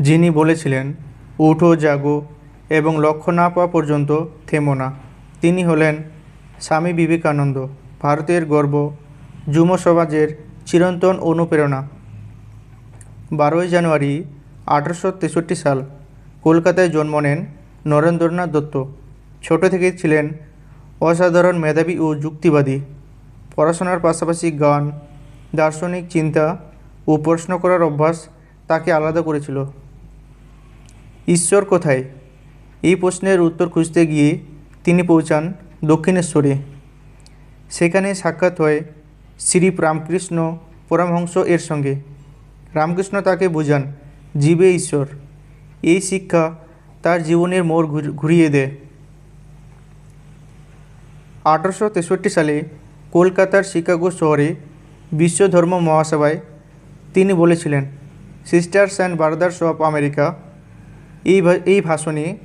যিনি বলেছিলেন, উঠো, জাগো এবং লক্ষ্য না পাওয়া পর্যন্ত থেমো না। তিনি হলেন স্বামী বিবেকানন্দ, ভারতের গর্ব যুব সমাজের চিরন্তন অনুপ্রেরণা। বারোই জানুয়ারি আঠারোশো তেষট্টি সাল কলকাতায় জন্ম নেন নরেন্দ্রনাথ দত্ত। ছোট থেকেই ছিলেন অসাধারণ মেধাবী ও যুক্তিবাদী। পড়াশোনার পাশাপাশি গান, দার্শনিক চিন্তা ও প্রশ্ন করার অভ্যাস তাকে আলাদা করেছিল। ঈশ্বর কোথায়? এই প্রশ্নের উত্তর খুঁজতে গিয়ে তিনি পৌঁছান দক্ষিণেশ্বরে। সেখানে সাক্ষাৎ হয় শ্রী রামকৃষ্ণ পরমহংস এর সঙ্গে। রামকৃষ্ণ তাকে বোঝান, জীবে ঈশ্বর। এই শিক্ষা তার জীবনের মোড় ঘুর- ঘুরিয়ে দেয়। আঠারোশো তেষট্টি সালে কলকাতার শিকাগো শহরে বিশ্ব ধর্ম মহাসভায় তিনি বলেছিলেন, sisters and brothers of America এই এই ভাষণে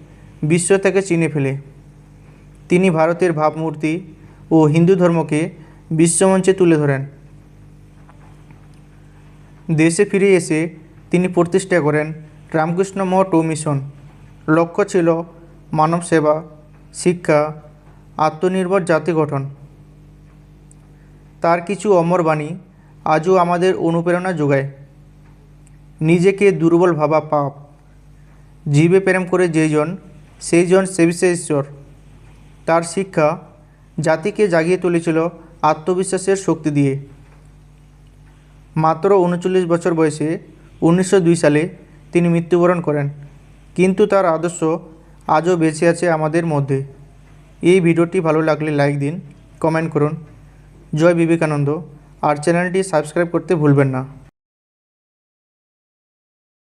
বিশ্ব থেকে চিনে ফেলে। তিনি ভারতের ভাবমূর্তি ও হিন্দু ধর্মকে বিশ্বমঞ্চে তুলে ধরেন। দেশে ফিরে এসে তিনি প্রতিষ্ঠা করেন রামকৃষ্ণ মঠ ও মিশন। লক্ষ্য ছিল মানব সেবা, শিক্ষা, আত্মনির্ভর জাতি গঠন। তার কিছু অমর বাণী আজও আমাদের অনুপ্রেরণা যোগায়। নিজেকে দুর্বল ভাবা পাপ। জীবে প্রেম করে যেজন সেই জন সেবিসে ঈশ্বর। তার শিক্ষা জাতিকে জাগিয়ে তুলেছিল আত্মবিশ্বাসের শক্তি দিয়ে। মাত্র উনচল্লিশ বছর বয়সে উনিশশো দুই সালে তিনি মৃত্যুবরণ করেন। কিন্তু তার আদর্শ আজও বেঁচে আছে আমাদের মধ্যে। এই ভিডিওটি ভালো লাগলে লাইক দিন, কমেন্ট করুন। জয় বিবেকানন্দ। আর চ্যানেলটি সাবস্ক্রাইব করতে ভুলবেন না।